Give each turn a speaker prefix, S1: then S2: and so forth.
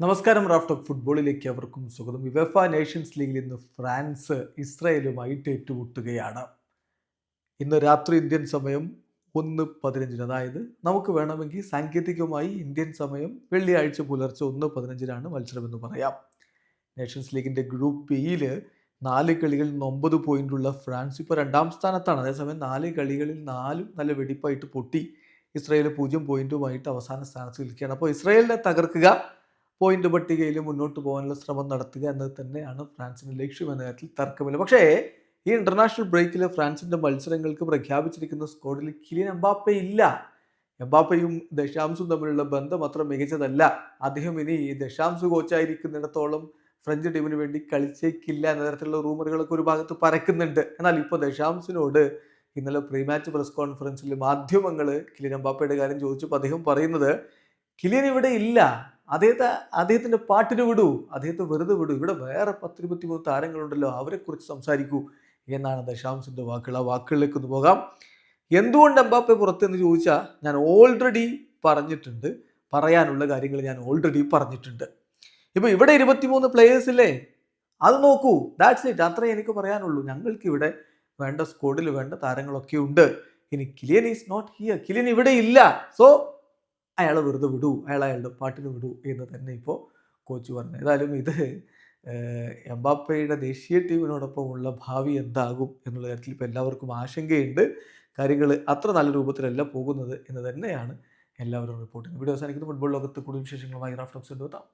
S1: നമസ്കാരം റാഫ്റ്റോക്ക് ഫുട്ബോളിലേക്ക് അവർക്കും സ്വാഗതം. വിവഫ നേഷൻസ് ലീഗിൽ ഇന്ന് ഫ്രാൻസ് ഇസ്രായേലുമായിട്ട് ഏറ്റുമുട്ടുകയാണ്. ഇന്ന് രാത്രി ഇന്ത്യൻ സമയം ഒന്ന് പതിനഞ്ചിന്. അതായത് നമുക്ക് വേണമെങ്കിൽ സാങ്കേതികമായി ഇന്ത്യൻ സമയം വെള്ളിയാഴ്ച പുലർച്ചെ ഒന്ന് പതിനഞ്ചിനാണ് മത്സരമെന്ന് പറയാം. നേഷൻസ് ലീഗിന്റെ ഗ്രൂപ്പ് ബിയിൽ നാല് കളികളിൽ നിന്ന് ഒമ്പത് പോയിന്റുള്ള ഫ്രാൻസ് ഇപ്പോൾ രണ്ടാം സ്ഥാനത്താണ്. അതേസമയം നാല് കളികളിൽ നാലും നല്ല വെടിപ്പായിട്ട് പൊട്ടി. ഇസ്രായേൽ പൂജ്യം പോയിന്റുമായിട്ട് അവസാന സ്ഥാനത്ത് നിൽക്കുകയാണ്. അപ്പോൾ ഇസ്രായേലിനെ തകർക്കുക പോയിന്റ് പട്ടികയിൽ മുന്നോട്ട് പോകാനുള്ള ശ്രമം നടത്തുക എന്നത് തന്നെയാണ് ഫ്രാൻസിന്റെ ലക്ഷ്യം എന്ന കാര്യത്തിൽ തർക്കമില്ല. പക്ഷേ ഈ ഇന്റർനാഷണൽ ബ്രേക്കിൽ ഫ്രാൻസിന്റെ മത്സരങ്ങൾക്ക് പ്രഖ്യാപിച്ചിരിക്കുന്ന സ്കോഡിൽ കിലിൻ എംബാപ്പെ ഇല്ല. എംബാപ്പയും ദശാംസും തമ്മിലുള്ള ബന്ധം അത്ര മികച്ചതല്ല. അദ്ദേഹം ഇനി ദശാംസ് കോച്ചായിരിക്കുന്നിടത്തോളം ഫ്രഞ്ച് ടീമിന് വേണ്ടി കളിച്ചേക്കില്ല എന്ന തരത്തിലുള്ള റൂമറുകളൊക്കെ ഒരു ഭാഗത്ത് പരക്കുന്നുണ്ട്. എന്നാൽ ഇപ്പോൾ ദശാംസിനോട് ഇന്നലെ പ്രീ മാച്ച് പ്രസ് കോൺഫറൻസിൽ മാധ്യമങ്ങൾ കിലിൻ എംബാപ്പയുടെ കാര്യം ചോദിച്ചപ്പോൾ അദ്ദേഹം പറയുന്നത് കിലിൻ ഇവിടെ ഇല്ല. അദ്ദേഹത്തെ അദ്ദേഹത്തിന്റെ പാട്ടിന് വിടൂ അദ്ദേഹത്തെ വെറുതെ വിടൂ. ഇവിടെ വേറെ പത്തിരുപത്തി മൂന്ന് താരങ്ങളുണ്ടല്ലോ അവരെക്കുറിച്ച് സംസാരിക്കൂ എന്നാണ് ദശാംശന്റെ വാക്കുകൾ. ആ വാക്കുകളിലേക്ക് ഒന്ന് പോകാം. എന്തുകൊണ്ട് എംബാപ്പെ പുറത്തെന്ന് ചോദിച്ചാൽ ഞാൻ ഓൾറെഡി പറഞ്ഞിട്ടുണ്ട്. പറയാനുള്ള കാര്യങ്ങൾ ഞാൻ ഓൾറെഡി പറഞ്ഞിട്ടുണ്ട്. ഇപ്പൊ ഇവിടെ ഇരുപത്തിമൂന്ന് പ്ലേയേഴ്സ് ഇല്ലേ? അത് നോക്കൂ. ദാറ്റ്സ് ഇറ്റ് അത്രേ എനിക്ക് പറയാനുള്ളൂ. ഞങ്ങൾക്ക് ഇവിടെ വേണ്ട സ്കോഡിൽ വേണ്ട താരങ്ങളൊക്കെ ഉണ്ട്. ഇനി Kylian is not here Kylian ഇവിടെ ഇല്ല. സോ അയാളെ വെറുതെ വിടൂ അയാൾ അയാളുടെ പാട്ടിന് വിടൂ എന്ന് തന്നെ ഇപ്പോൾ കോച്ച് പറഞ്ഞു ഏതായാലും ഇത് എംബാപ്പയുടെ ദേശീയ ടീമിനോടൊപ്പമുള്ള ഭാവി എന്താകും എന്നുള്ള കാര്യത്തിൽ ഇപ്പോൾ എല്ലാവർക്കും ആശങ്കയുണ്ട്. കാര്യങ്ങൾ അത്ര നല്ല രൂപത്തിലല്ല പോകുന്നത് എന്ന് തന്നെയാണ് എല്ലാവരും റിപ്പോർട്ട് ചെയ്യുന്നത് വീഡിയോ അവസാനിക്കുന്ന. ഫുട്ബോൾ ലോകത്ത് കൂടുതൽ വിശേഷങ്ങളുമായി റാഫ്റ്റോക്സ് എത്താം